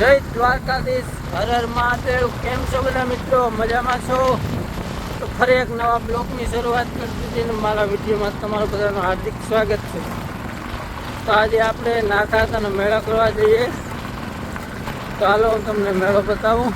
જય દ્વારકાધીશ. હર હર મહાદેવ. કેમ છો બધા મિત્રો? મજામાં છો? તો ફરી એક નવા બ્લોકની શરૂઆત કરી દીધી ને મારા વિડીયોમાં તમારું બધાનું હાર્દિક સ્વાગત છે. તો આજે આપણે નાખાતાનો મેળો કરવા જઈએ. તો હાલો હું તમને મેળો બતાવું.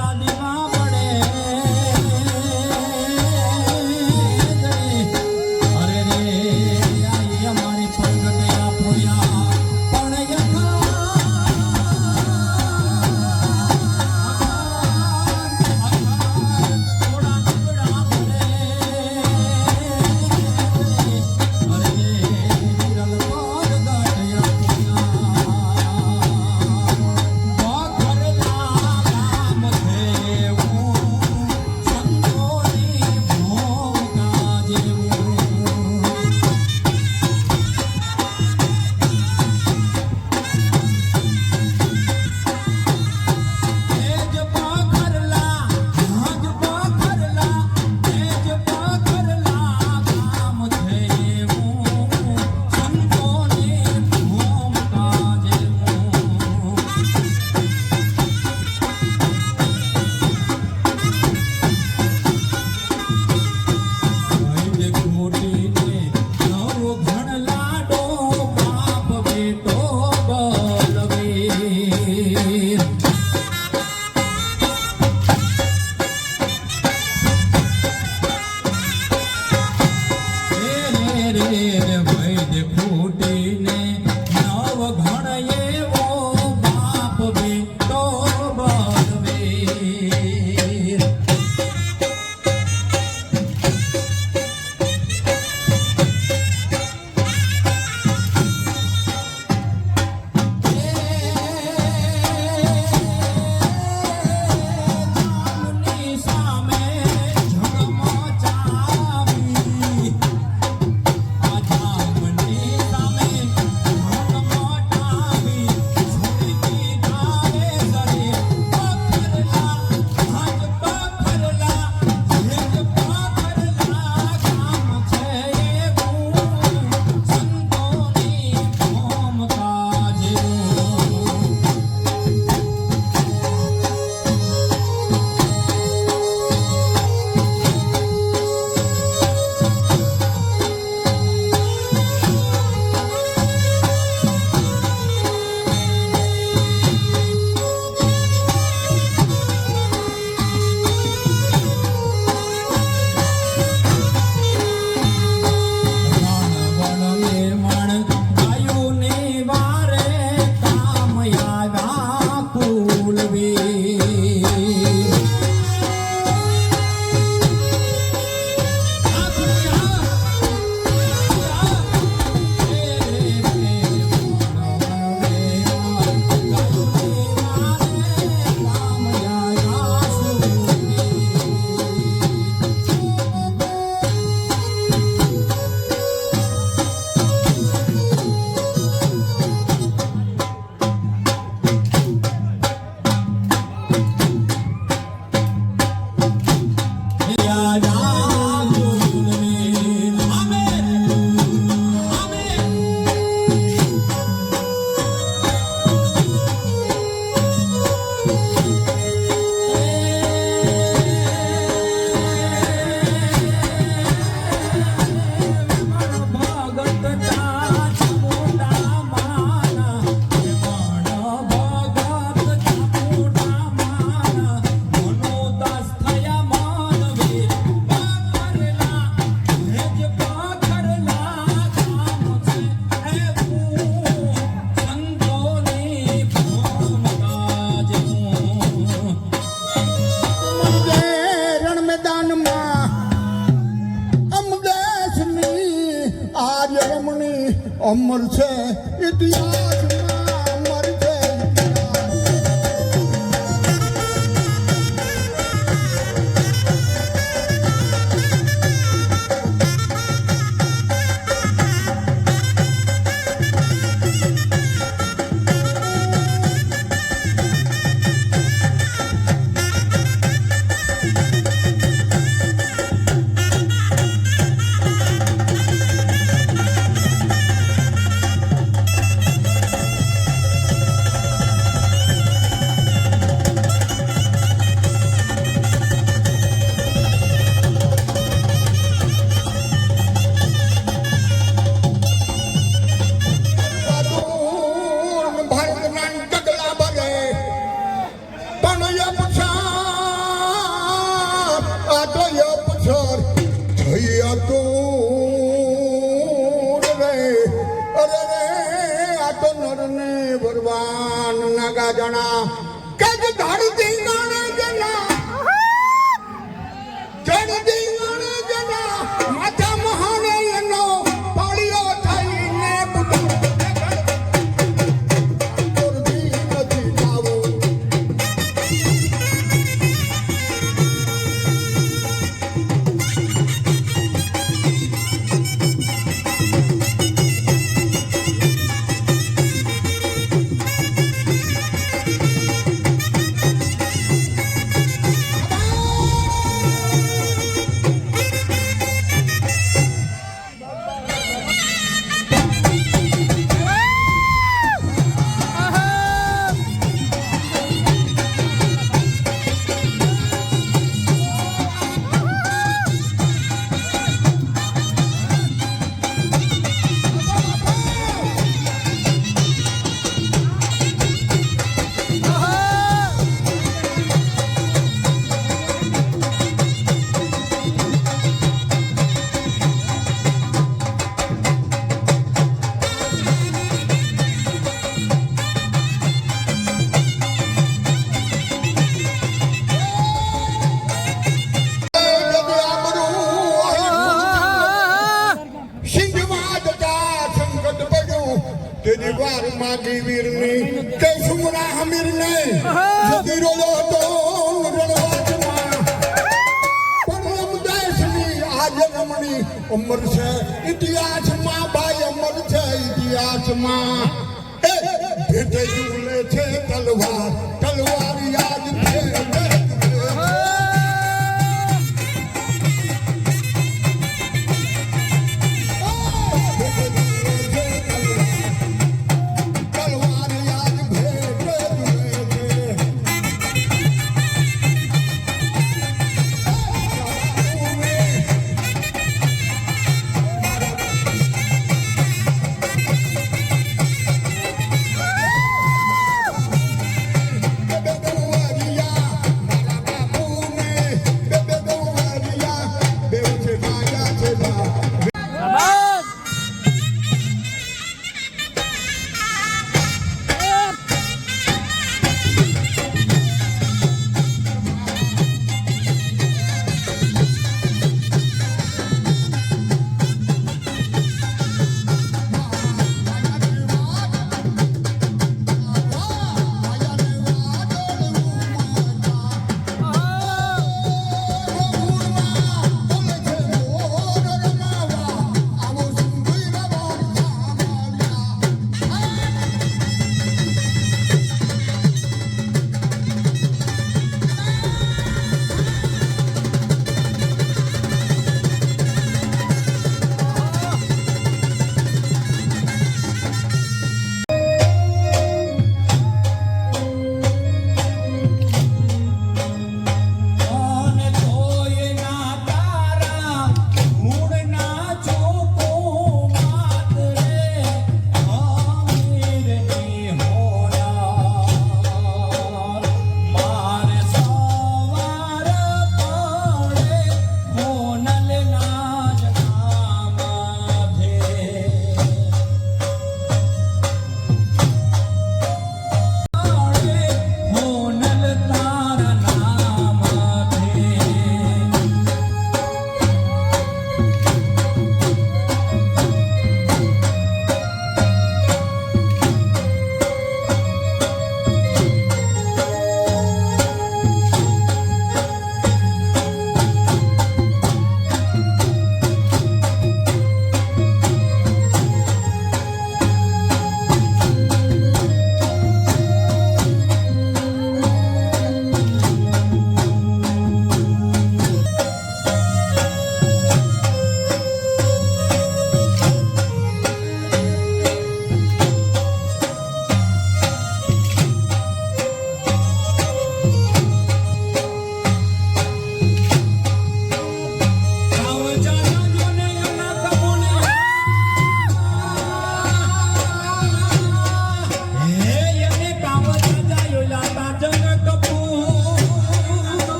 I need. અમર છે ઇતિહાસ તો નરને ભગવાન નાગા જણા. કે ધરતી નાણે ગુજરાતમાં એ ભેટ ઝૂલે છે તલવાર તલવારિયા.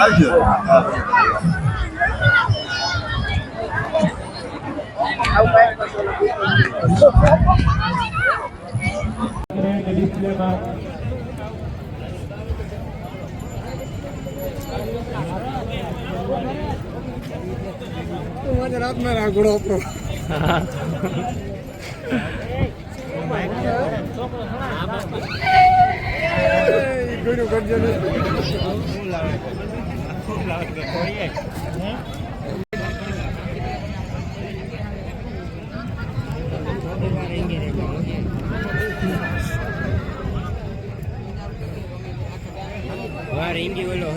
આવજો રાતના રાગડો આપણો. વાર ઇંગી ઓલો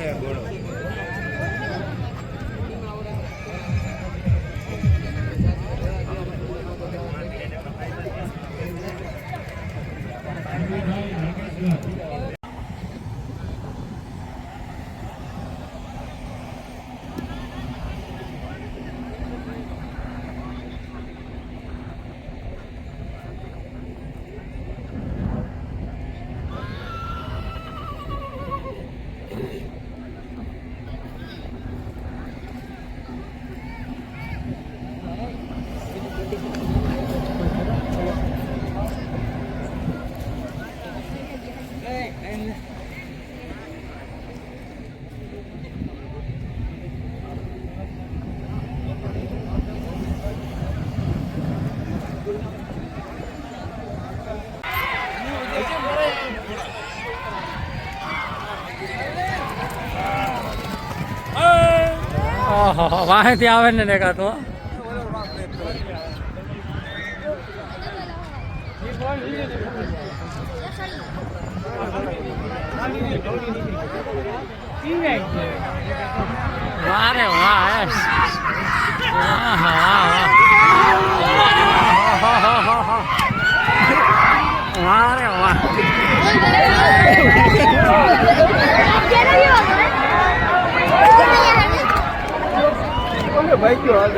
ઓહો વાહેથી આવે ને દેખાતો વારે વાહ વાહ વારે વાહ